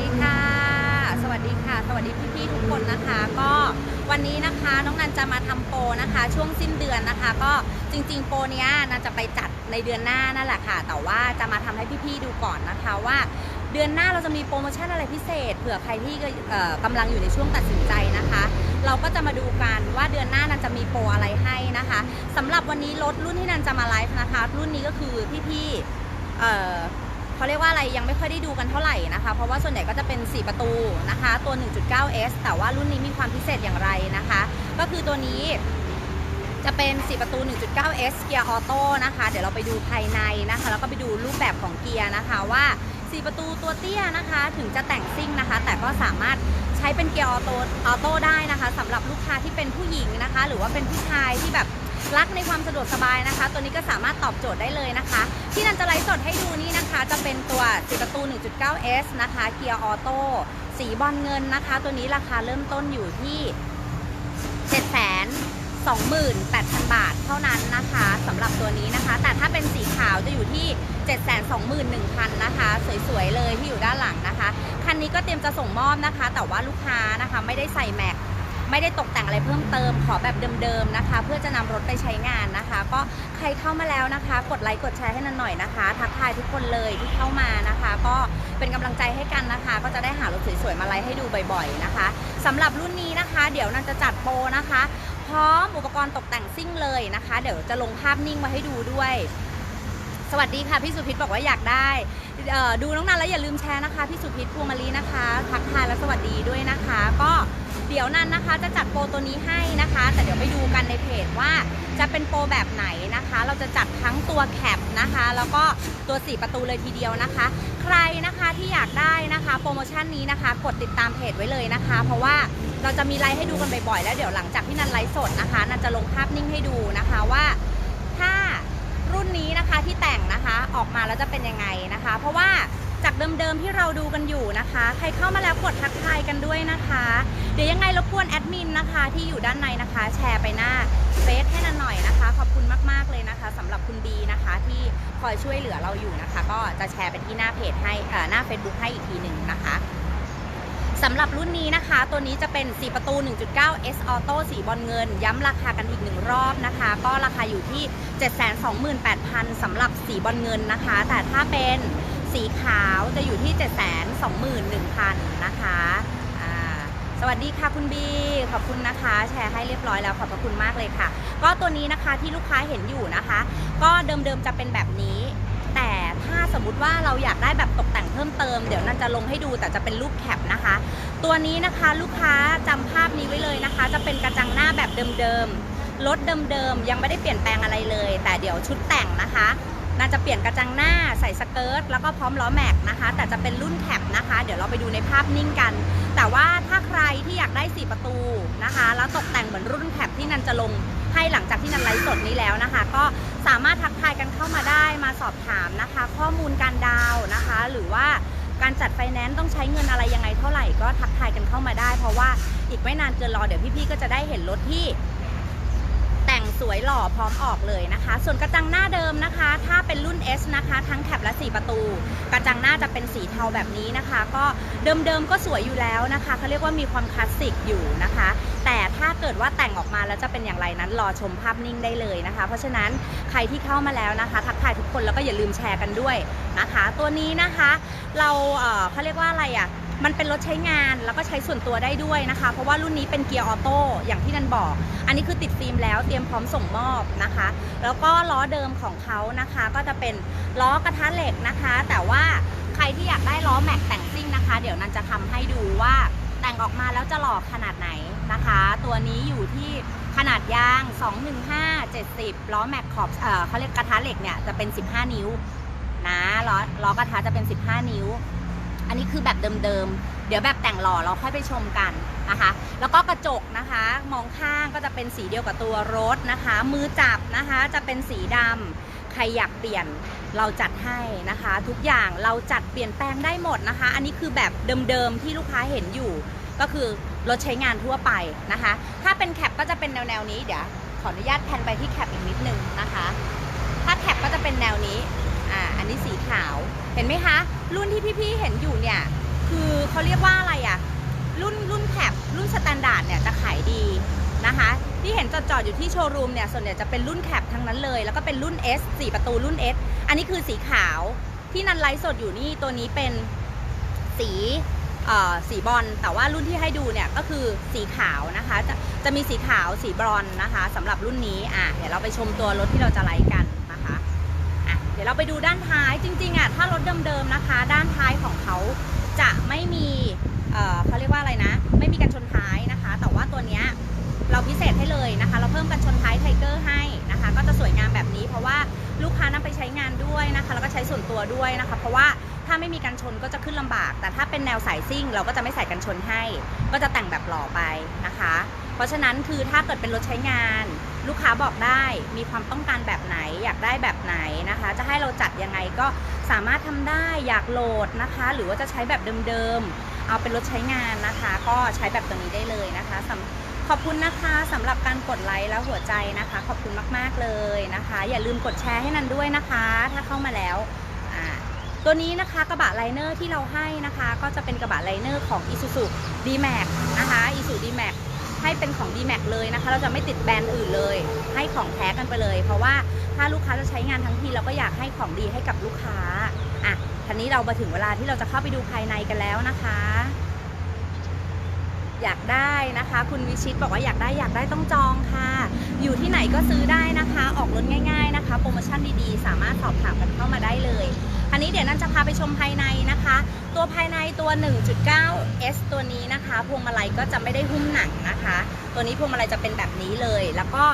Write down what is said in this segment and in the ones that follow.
ดีค่ะ สวัสดีค่ะ สวัสดีพี่ๆทุกคนนะคะ ก็วันนี้นะคะน้องนันจะมาทำโปรนะคะ ช่วงสิ้นเดือนนะคะ ก็จริง ๆ โปรเนี้ยนันจะไปจัดในเดือนหน้านั่นแหละค่ะ แต่ว่าจะมาทำให้พี่ๆดูก่อนนะคะว่าเดือนหน้าเราจะมีโปรโมชั่นอะไรพิเศษเผื่อใครที่เอ่อกำลังอยู่ในช่วงตัดสินใจนะคะ เราก็จะมาดูกันว่าเดือนหน้านันจะมีโปรอะไรให้นะคะสำหรับวันนี้รถรุ่นที่นันจะมาไลฟ์นะคะ รุ่นนี้ก็คือพี่ๆ เขาเรียกว่าอะไรยังไม่ค่อยได้ดูกันเท่าไหร่นะคะ เพราะว่าส่วนใหญ่ก็จะเป็น 4 ประตูนะคะ ตัว 1.9S แต่ว่ารุ่นนี้มีความพิเศษอย่างไรนะคะ ก็คือตัวนี้จะเป็น 4 ประตู 1.9S เกียร์ออโต้นะคะ เดี๋ยวเราไปดูภายในนะคะ แล้วก็ไปดูรูปแบบของเกียร์นะคะว่า 4 ประตูตัวเตี้ยนะคะ ถึงจะแต่งซิ่งนะคะ แต่ก็สามารถใช้เป็นเกียร์ออโต้ออโต้ได้นะคะสำหรับลูกค้าที่เป็นผู้หญิงนะคะ หรือว่าเป็นผู้ชายที่แบบ รักในความสะดวกสบายนะคะ ตัวนี้ก็สามารถตอบโจทย์ได้เลยนะคะ ที่นันจะไลฟ์สดให้ดูนี่นะคะ จะเป็นตัว4ประตู 1.9S นะคะ เกียร์ออโต้สีบอลเงินนะคะ ตัวนี้ราคาเริ่มต้นอยู่ที่728,000 บาทเท่านั้นนะคะสำหรับตัวนี้นะคะ แต่ถ้าเป็นสีขาวจะอยู่ที่ 721,000นะคะ สวยๆเลยที่อยู่ด้านหลังนะคะ คันนี้ก็เตรียมจะส่งมอบนะคะ แต่ว่าลูกค้านะคะ ไม่ได้ใส่แม็ก ไม่ได้ตกแต่งอะไรเพิ่มเติม ขอแบบเดิมๆนะคะ เพื่อจะนำรถไปใช้งานนะคะ ก็ใครเข้ามาแล้วนะคะ กดไลค์กดแชร์ให้นันหน่อยนะคะ ทักทายทุกคนเลยที่เข้ามานะคะ ก็เป็นกำลังใจให้กันนะคะ ก็จะได้หารถสวยๆมาไลฟ์ให้ดูบ่อยๆนะคะสำหรับรุ่นนี้นะคะ เดี๋ยวนันจะจัดโปรนะคะ พร้อมอุปกรณ์ตกแต่งซิ่งเลยนะคะ เดี๋ยวจะลงภาพนิ่งมาให้ดูด้วย สวัสดีค่ะพี่สุพิษบอกว่าอยากได้ดูน้องนันแล้วอย่าลืมแชร์นะคะพี่สุพิษพวงมาลีนะคะทักทายและสวัสดีด้วยนะคะ ก็เดี๋ยวนันนะคะจะจัดโปรตัวนี้ให้นะคะ แต่เดี๋ยวไปดูกันในเพจว่าจะเป็นโปรแบบไหนนะคะ เราจะจัดทั้งตัวแคปนะคะ แล้วก็ตัว4ประตูเลยทีเดียวนะคะ ใครนะคะที่อยากได้นะคะ โปรโมชั่นนี้นะคะ กดติดตามเพจไว้เลยนะคะ เพราะว่าเราจะมีไลฟ์ให้ดูกันบ่อยๆแล้วเดี๋ยวหลังจากที่นันไลฟ์สดนะคะนันจะลงภาพนิ่งให้ดูนะคะว่า รุ่นนี้นะคะที่แต่งนะคะออกมาแล้วจะเป็นยังไงนะคะ เพราะว่าจากเดิมๆที่เราดูกันอยู่นะคะ ใครเข้ามาแล้วกดทักทายกันด้วยนะคะ เดี๋ยวยังไงรบกวนแอดมินนะคะที่อยู่ด้านในนะคะ แชร์ไปหน้าเฟซให้นันหน่อยนะคะ ขอบคุณมากๆเลยนะคะสำหรับคุณบีนะคะที่คอยช่วยเหลือเราอยู่นะคะ ก็จะแชร์ไปที่หน้าเพจให้หน้า Facebook ให้อีกทีหนึ่งนะคะ สำหรับรุ่นนี้นะคะ ตัวนี้จะเป็น 4 ประตู 1.9 S Auto สีบอลเงิน ย้ำราคากันอีกหนึ่งรอบนะคะ ก็ราคาอยู่ที่ 728,000สำหรับสีบอลเงินนะคะ แต่ถ้าเป็นสีขาวจะอยู่ที่ 721,000 นะคะสวัสดีค่ะคุณบี ขอบคุณนะคะ แชร์ให้เรียบร้อยแล้วขอบพระคุณมากเลยค่ะ ก็ตัวนี้นะคะที่ลูกค้าเห็นอยู่นะคะ ก็เดิมๆจะเป็นแบบนี้ สมมุติว่าเราอยากได้แบบตกแต่งเพิ่มเติม เดี๋ยวนันจะลงให้ดูแต่จะเป็นรูปแคปนะคะ ตัวนี้นะคะลูกค้าจำภาพนี้ไว้เลยนะคะ จะเป็นกระจังหน้าแบบเดิมๆรถเดิมๆยังไม่ได้เปลี่ยนแปลงอะไรเลย แต่เดี๋ยวชุดแต่งนะคะน่าจะเปลี่ยนกระจังหน้าใส่สเกิร์ตแล้วก็พร้อมล้อแม็กนะคะ แต่จะเป็นรุ่นแคปนะคะ เดี๋ยวเราไปดูในภาพนิ่งกัน แต่ว่าถ้าใครที่อยากได้ 4 ประตูนะคะ แล้วตกแต่งเหมือนรุ่นแคปที่นันจะลง ให้หลังจากที่นันไลฟ์สดนี้แล้วนะคะ ก็สามารถทักทายกันเข้ามาได้มาสอบถามนะคะ ข้อมูลการดาวนะคะ หรือว่าการจัดไฟแนนซ์ต้องใช้เงินอะไรยังไงเท่าไหร่ก็ทักทายกันเข้ามาได้ เพราะว่าอีกไม่นานเกินรอเดี๋ยวพี่ๆก็จะได้เห็นรถที่ สวยหล่อพร้อมออกเลยนะคะ ส่วนกระจังหน้าเดิมนะคะ ถ้าเป็นรุ่น S นะคะ ทั้งแคปและ 4 ประตู กระจังหน้าจะเป็นสีเทาแบบนี้นะคะ ก็เดิมๆก็สวยอยู่แล้วนะคะเขาเรียกว่ามีความคลาสสิกอยู่นะคะ แต่ถ้าเกิดว่าแต่งออกมาแล้วจะเป็นอย่างไรนั้นรอชมภาพนิ่งได้เลยนะคะ เพราะฉะนั้นใครที่เข้ามาแล้วนะคะ ทักทายทุกคนแล้วก็อย่าลืมแชร์กันด้วย นะคะ ตัวนี้นะคะ เราเขาเรียกว่าอะไรอะ่ะมันเป็นรถใช้งานแล้วก็ใช้ส่วนตัวได้ด้วยนะคะ เพราะว่ารุ่นนี้เป็นเกียร์ออโต้อย่างที่นันบอก อันนี้คือติดฟิล์มแล้วเตรียมพร้อมส่งมอบนะคะ แล้วก็ล้อเดิมของเขานะคะ ก็จะเป็นล้อกระทะเหล็กนะคะ แต่ว่าใครที่อยากได้ล้อแม็กแต่งซิ่งนะคะ เดี๋ยวนันจะทำให้ดูว่าแต่งออกมาแล้วจะหล่อขนาดไหนนะคะ ตัวนี้อยู่ที่ขนาดยาง 215 70 ล้อแม็กขอบเอ่อเขาเรียกกระทะเหล็กเนี่ยจะเป็น 15 นิ้ว นะล้อล้อกระทะจะเป็น 15 นิ้ว อันนี้คือแบบเดิมๆ เดี๋ยวแบบแต่งหล่อเราค่อยไปชมกันนะคะ แล้วก็กระจกนะคะ มองข้างก็จะเป็นสีเดียวกับตัวรถนะคะ มือจับนะคะจะเป็นสีดำใครอยากเปลี่ยนเราจัดให้นะคะ ทุกอย่างเราจัดเปลี่ยนแปลงได้หมดนะคะ อันนี้คือแบบเดิมๆที่ลูกค้าเห็นอยู่ ก็คือรถใช้งานทั่วไปนะคะ ถ้าเป็นแคปก็จะเป็นแนวๆนี้เดี๋ยวขออนุญาตแพนไปที่แคปอีกนิดนึงนะคะ ถ้าแคปก็จะเป็นแนวนี้ อ่าอันนี้สีขาวเห็นไหมคะ รุ่นที่พี่ๆเห็นอยู่เนี่ยคือเขาเรียกว่าอะไรอะรุ่นรุ่นแคปรุ่นสแตนดาร์ดเนี่ยจะขายดีนะคะที่เห็นจอดจอดๆอยู่ที่โชว์รูมเนี่ยส่วนใหญ่จะเป็นรุ่นแคปทั้งนั้นเลย แล้วก็เป็นรุ่น S 4 ประตูรุ่น S อันนี้คือสีขาวที่นันไลฟ์สดอยู่นี่ตัวนี้เป็นสีเอ่อสีบอลแต่ว่ารุ่นที่ให้ดูเนี่ยก็คือสีขาวนะคะจะจะมีสีขาวสีบรอนนะคะสำหรับรุ่นนี้อะเดี๋ยวเราไปชมตัวรถที่เราจะไลฟ์กัน เราไปดูด้านท้ายจริงๆอะถ้ารถเดิมๆนะคะ ด้านท้ายของเขาจะไม่มีเอ่อเขาเรียกว่าอะไรนะ ไม่มีกันชนท้ายนะคะ แต่ว่าตัวเนี้ยเราพิเศษให้เลยนะคะ เราเพิ่มกันชนท้ายไทเกอร์ให้นะคะ ก็จะสวยงามแบบนี้ เพราะว่าลูกค้านำไปใช้งานด้วยนะคะ แล้วก็ใช้ส่วนตัวด้วยนะคะ เพราะว่าถ้าไม่มีกันชนก็จะขึ้นลำบาก แต่ถ้าเป็นแนวสายซิ่ง เราก็จะไม่ใส่กันชนให้ ก็จะแต่งแบบหล่อไปนะคะ เพราะฉะนั้นคือถ้าเกิดเป็นรถใช้งาน ลูกค้าบอกได้มีความต้องการแบบไหน อยากได้แบบไหนนะคะ จะให้เราจัดยังไงก็สามารถทำได้อยากโหลดนะคะ หรือว่าจะใช้แบบเดิมๆ เอาเป็นรถใช้งานนะคะ ก็ใช้แบบตัวนี้ได้เลยนะคะสำขอบคุณนะคะสำหรับการกดไลค์และหัวใจนะคะ ขอบคุณมากๆเลยนะคะ อย่าลืมกดแชร์ให้นันด้วยนะคะ ถ้าเข้ามาแล้วตัวนี้นะคะกระบะไลเนอร์ที่เราให้นะคะ ก็จะเป็นกระบะไลเนอร์ของ Isuzu D-Max นะคะ Isuzu D-Max ให้เป็นของ D-Max เลยนะคะ เราจะไม่ติดแบรนด์อื่นเลย ให้ของแท้กันไปเลย เพราะว่าถ้าลูกค้าจะใช้งานทั้งทีเราก็อยากให้ของดีให้กับลูกค้าอะทีนี้เรามาถึงเวลาที่เราจะเข้าไปดูภายในกันแล้วนะคะ อยากได้นะคะ คุณวิชิตบอกว่าอยากได้อยากได้ต้องจองค่ะ อยู่ที่ไหนก็ซื้อได้นะคะ ออกรถง่าย ๆนะคะ โปรโมชั่นดีๆ สามารถสอบถามกันเข้ามาได้เลย อันนี้เดี๋ยวนันจะพาไปชมภายในนะคะ ตัวภายในตัว 1.9 S ตัวนี้นะคะพวงมาลัยก็จะไม่ได้หุ้มหนังนะคะ ตัวนี้พวงมาลัยจะเป็นแบบนี้เลย แล้วก็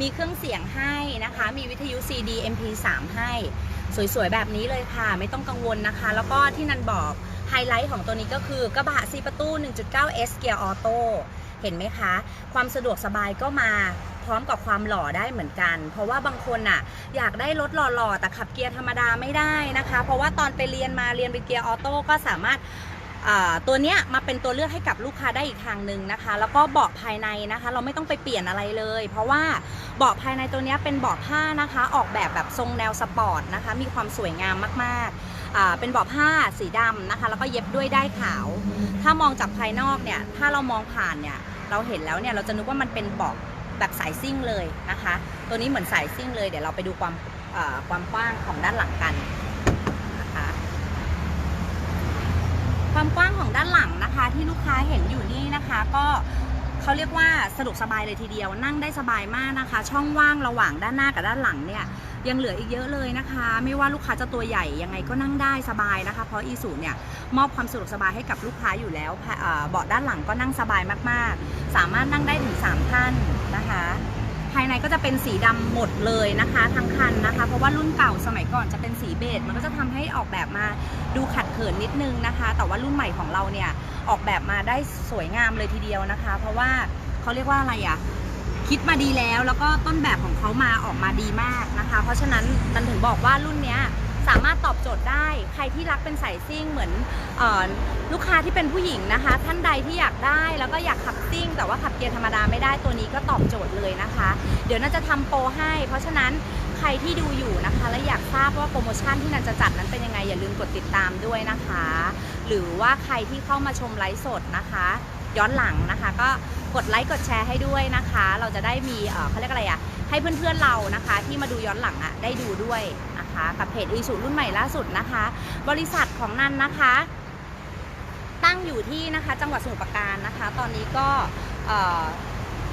มีเครื่องเสียงให้นะคะ มีวิทยุ CD MP3 ให้ สวยๆแบบนี้เลยค่ะ ไม่ต้องกังวลนะคะ แล้วก็ที่นันบอก ไฮไลท์ของตัวนี้ก็คือกระบะ4ประตู 1.9 S เกียร์ออโต้เห็นไหมคะ ความสะดวกสบายก็มาพร้อมกับความหล่อได้เหมือนกัน เพราะว่าบางคนน่ะอยากได้รถหล่อๆ แต่ขับเกียร์ธรรมดาไม่ได้นะคะ เพราะว่าตอนไปเรียนมาเรียนเป็นเกียร์ออโต้ก็สามารถตัวเนี้ยมาเป็นตัวเลือกให้กับลูกค้าได้อีกทางหนึ่งนะคะ แล้วก็เบาะภายในนะคะ เราไม่ต้องไปเปลี่ยนอะไรเลย เพราะว่าเบาะภายในตัวเนี้ยเป็นเบาะผ้านะคะ ออกแบบแบบทรงแนวสปอร์ตนะคะ มีความสวยงามมากๆ เป็นเบาะผ้าสีดำนะคะ แล้วก็เย็บด้วยได้ายขาว ถ้ามองจากภายนอกเนี่ย ถ้าเรามองผ่านเนี่ย เราเห็นแล้วเนี่ย เราจะนึกว่ามันเป็นเบาะแบบสายซิ่งเลยนะคะ ตัวนี้เหมือนสายซิ่งเลย เดี๋ยวเราไปดูความความกว้างของด้านหลังกันนะคะความกว้างของด้านหลังนะคะ ที่ลูกค้าเห็นอยู่นี่นะคะ ก็เขาเรียกว่าสะดวกสบายเลยทีเดียวนั่งได้สบายมากนะคะ ช่องว่างระหว่างด้านหน้ากับด้านหลังเนี่ย ยังเหลืออีกเยอะเลยนะคะ ไม่ว่าลูกค้าจะตัวใหญ่ยังไงก็นั่งได้สบายนะคะ เพราะอีสูเนี่ยมอบความสะดวกสบายให้กับลูกค้าอยู่แล้วเบาะด้านหลังก็นั่งสบายมากๆ สามารถนั่งได้ถึง 3 ท่านนะคะ ภายในก็จะเป็นสีดำหมดเลยนะคะ ทั้งคันนะคะ เพราะว่ารุ่นเก่าสมัยก่อนจะเป็นสีเบจมันก็จะทำให้ออกแบบมาดูขัดเขินนิดนึงนะคะ แต่ว่ารุ่นใหม่ของเราเนี่ยออกแบบมาได้สวยงามเลยทีเดียวนะคะ เพราะว่าเขาเรียกว่าอะไรอะ คิดมาดีแล้ว แล้วก็ต้นแบบของเขามาออกมาดีมากนะคะ เพราะฉะนั้นนันถึงบอกว่ารุ่นเนี้ยสามารถตอบโจทย์ได้ ใครที่รักเป็นสายซิ่งเหมือนออลูกค้าที่เป็นผู้หญิงนะคะ ท่านใดที่อยากได้แล้วก็อยากขับซิ่ง แต่ว่าขับเกียร์ธรรมดาไม่ได้ตัวนี้ก็ตอบโจทย์เลยนะคะ เดี๋ยวน่าจะทำโปรให้ เพราะฉะนั้นใครที่ดูอยู่นะคะ และอยากทราบว่าโปรโมชั่นที่นันจะจัดนั้นเป็นยังไงอย่าลืมกดติดตามด้วยนะคะ หรือว่าใครที่เข้ามาชมไลฟ์สดนะคะ ย้อนหลังนะคะก็ กดไลค์กดแชร์ให้ด้วยนะคะ เราจะได้มีเขาเรียกอะไรอะให้เพื่อนๆเรานะคะ ที่มาดูย้อนหลังอะได้ดูด้วยนะคะกับเพจอีสูรุ่นใหม่ล่าสุดนะคะ บริษัทของนันนะคะ ตั้งอยู่ที่นะคะจังหวัดสมุทรปราการนะคะ ตอนนี้ก็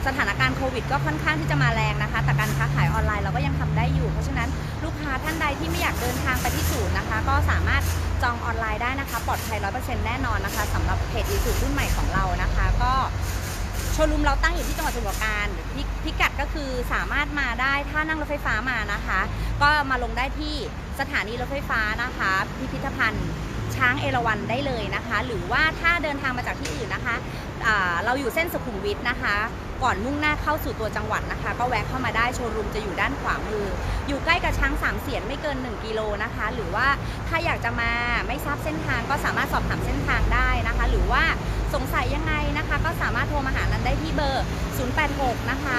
สถานการณ์โควิดก็ค่อนข้างที่จะมาแรงนะคะ แต่การค้าขายออนไลน์เราก็ยังทำได้อยู่ เพราะฉะนั้นลูกค้าท่านใดที่ไม่อยากเดินทางไปที่ศูนย์นะคะ ก็สามารถจองออนไลน์ได้นะคะ ปลอดภัยร้อยเปอร์เซ็นต์แน่นอนนะคะสำหรับเพจอีสูรุ่นใหม่ของเรานะคะ ก็ ว์รูมเราตั้งอยู่ที่จังหวัดสมุทรปราการพิพิกัดก็คือสามารถมาได้ถ้านั่งรถไฟฟ้ามานะคะ ก็มาลงได้ที่สถานีรถไฟฟ้านะคะ พิพิธภัณฑ์ช้างเอราวัณได้เลยนะคะ หรือว่าถ้าเดินทางมาจากที่อื่นนะคะเราอยู่เส้นสุขุมวิทนะคะ ก่อนมุ่งหน้าเข้าสู่ตัวจังหวัดนะคะ ก็แวะเข้ามาได้โชว์รูมจะอยู่ด้านขวามือ อยู่ใกล้กับช้างสามเสียนไม่เกิน 1 กิโลนะคะ หรือว่าถ้าอยากจะมาไม่ทราบเส้นทางก็สามารถสอบถามเส้นทางได้นะคะ หรือว่าสงสัยยังไงนะคะ ก็สามารถโทรมาหานันได้ที่เบอร์ 086 นะคะ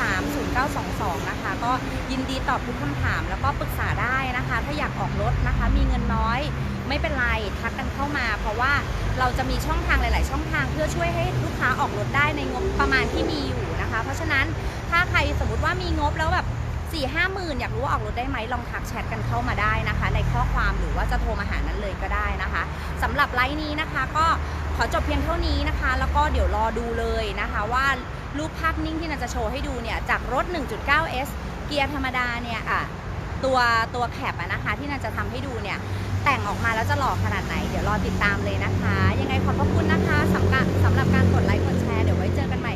323 0922 นะคะ ก็ยินดีตอบทุกคำถามแล้วก็ปรึกษาได้นะคะ ถ้าอยากออกรถนะคะ มีเงินน้อย ไม่เป็นไรทักกันเข้ามา เพราะว่าเราจะมีช่องทางหลาย ๆ ช่องทางเพื่อช่วยให้ลูกค้าออกรถได้ในงบประมาณที่มีอยู่นะคะ เพราะฉะนั้นถ้าใครสมมติว่ามีงบแล้วแบบ4ี่ห้าหมื่นอยากรู้ว่าออกรถได้ไหมลองทักแชทกันเข้ามาได้นะคะ ในข้อความหรือว่าจะโทรมาหานั้นเลยก็ได้นะคะสำหรับไลฟ์นี้นะคะ ก็ขอจบเพียงเท่านี้นะคะ แล้วก็เดี๋ยวรอดูเลยนะคะว่ารูปภาพนิ่งที่นันจะโชว์ให้ดูเนี่ยจากรถ 1.9S เกียร์ธรรมดาเนี่ยอะตัวตัวแคปอะนะคะที่นันจะทำให้ดูเนี่ย แต่งออกมาแล้วจะหล่อขนาดไหน เดี๋ยวรอติดตามเลยนะคะ ยังไงขอบพระคุณนะคะสำหรับสำหรับการกดไลค์กดแชร์เดี๋ยวไว้เจอกันใหม่